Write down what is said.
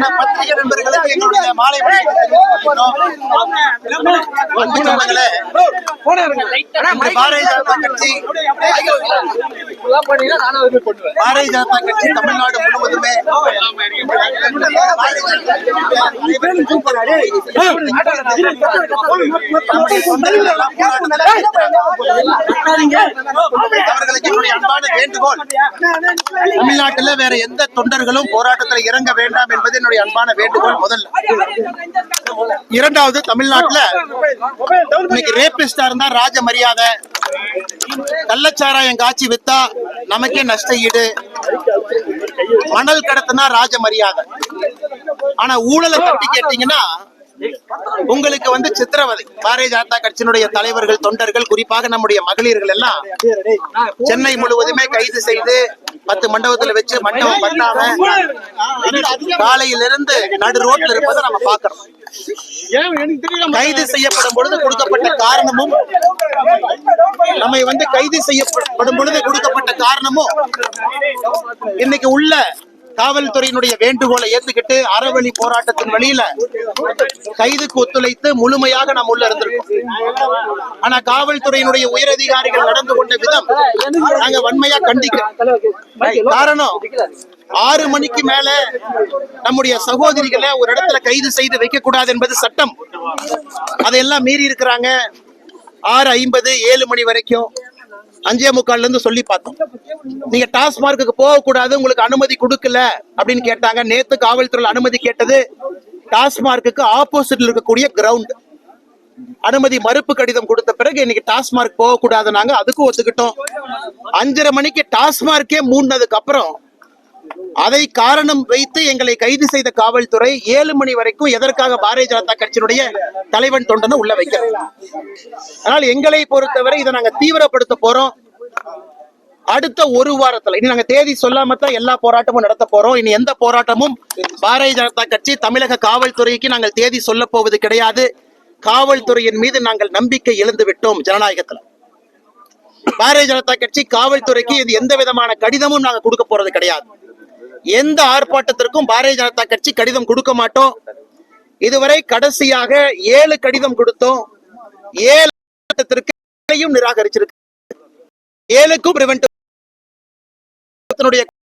ஆனா பத்திரிகை நண்பர்களுக்கு எங்களுடைய மாலை. அன்பு சொந்தங்களே, பாரதிய ஜனதா கட்சி பாரதிய ஜனதா கட்சி தமிழ்நாடு முழுவதுமே அவர்களுக்கு என்னுடைய அன்பான வேண்டுகோள் தமிழ்நாட்டில் வேற எந்த தொண்டர்களும் போராட்டத்தில் இறங்க வேண்டாம் என்பது என்னுடைய அன்பான வேண்டுகோள் முதல்ல இரண்டாவது தமிழ்நாட்டுல இன்னைக்கு ரேபிஸ்டா இருந்தா ராஜ மரியாதை. கள்ளச்சாராயம் காட்சி வித்தா நமக்கே நஷ்ட ஈடு மணல் கடத்தினா ராஜ மரியாதை. ஆனா ஊழலை தட்டி கேட்டீங்கன்னா உங்களுக்கு வந்து சித்திரவதை. பாரதிய ஜனதா கட்சியினுடைய தலைவர்கள் தொண்டர்கள் குறிப்பாக நம்முடைய மகளிர்கள் எல்லாம் சென்னை முழுவதுமே கைது செய்து பத்து மண்டபத்துல வச்சு மண்டபம் பண்ணாம காலையிலிருந்து நடு ரோட்ல இருப்பதை நம்ம பாக்குறோம் கைது செய்யப்படும் பொழுது கொடுக்கப்பட்ட காரணமும் நம்மை வந்து கைது செய்யப்படும் பொழுது கொடுக்கப்பட்ட காரணமும் இன்னைக்கு உள்ள காவல்துறையினுடைய வேண்டுகோளை ஏத்துக்கிட்டு அறவழி போராட்டத்தின் வழியில கைதுக்கு ஒத்துழைத்து முழுமையாக நாம் உள்ள இருந்திருக்கோம். ஆனா காவல்துறையினுடைய உயரதிகாரிகள் நடந்து கொண்ட விதம் நாங்க வன்மையா கண்டிக்கிறோம். காரணம் ஆறு மணிக்கு மேல நம்முடைய சகோதரிகளை ஒரு இடத்துல கைது செய்து வைக்க கூடாது என்பது சட்டம். அதையெல்லாம் மீறி இருக்கிறாங்க. ஆறு ஐம்பது ஏழு மணி வரைக்கும் அஞ்சே முக்கால்ல இருந்து சொல்லி பார்த்தோம். நீங்க டாஸ்மார்க்கு போகக்கூடாது உங்களுக்கு அனுமதி கொடுக்கல அப்படின்னு கேட்டாங்க. நேத்து காவல்துறையில் அனுமதி கேட்டது டாஸ்மார்க்கு ஆப்போசிட்ல இருக்கக்கூடிய கிரவுண்ட் அனுமதி மறுப்பு கடிதம் கொடுத்த பிறகு இன்னைக்கு டாஸ்மார்க் போகக்கூடாது நாங்க அதுக்கும் ஒத்துக்கிட்டோம். அஞ்சரை மணிக்கு டாஸ்மார்க்கே மூடினதுக்கு அப்புறம் அதை காரணம் வைத்து எங்களை கைது செய்த காவல்துறை ஏழு மணி வரைக்கும் எதற்காக பாரதிய ஜனதா கட்சியினுடைய தலைவன் தொண்டனை உள்ள வைக்கிறது ஆனால் எங்களை பொறுத்தவரை இதை நாங்க தீவிரப்படுத்த போறோம். அடுத்த ஒரு வாரத்துல இனி நாங்க தேதி சொல்லாம தான் எல்லா போராட்டமும் நடத்த போறோம். இனி எந்த போராட்டமும் பாரதிய ஜனதா கட்சி தமிழக காவல்துறைக்கு நாங்கள் தேதி சொல்ல போவது கிடையாது. காவல்துறையின் மீது நாங்கள் நம்பிக்கை இழந்து விட்டோம் ஜனநாயகத்துல. பாரதிய ஜனதா கட்சி காவல்துறைக்கு இது எந்த விதமான கடிதமும் நாங்க கொடுக்க போறது கிடையாது. எந்த ஆர்ப்பாட்டத்திற்கும் பாரதிய ஜனதா கட்சி கடிதம் கொடுக்க மாட்டோம். இதுவரை கடைசியாக ஏழு கடிதம் கொடுத்தோம். ஏழு ஆர்ப்பாட்டத்திற்கு நிராகரிச்சிருக்கு. ஏழுக்கும் பிரிவென்ட்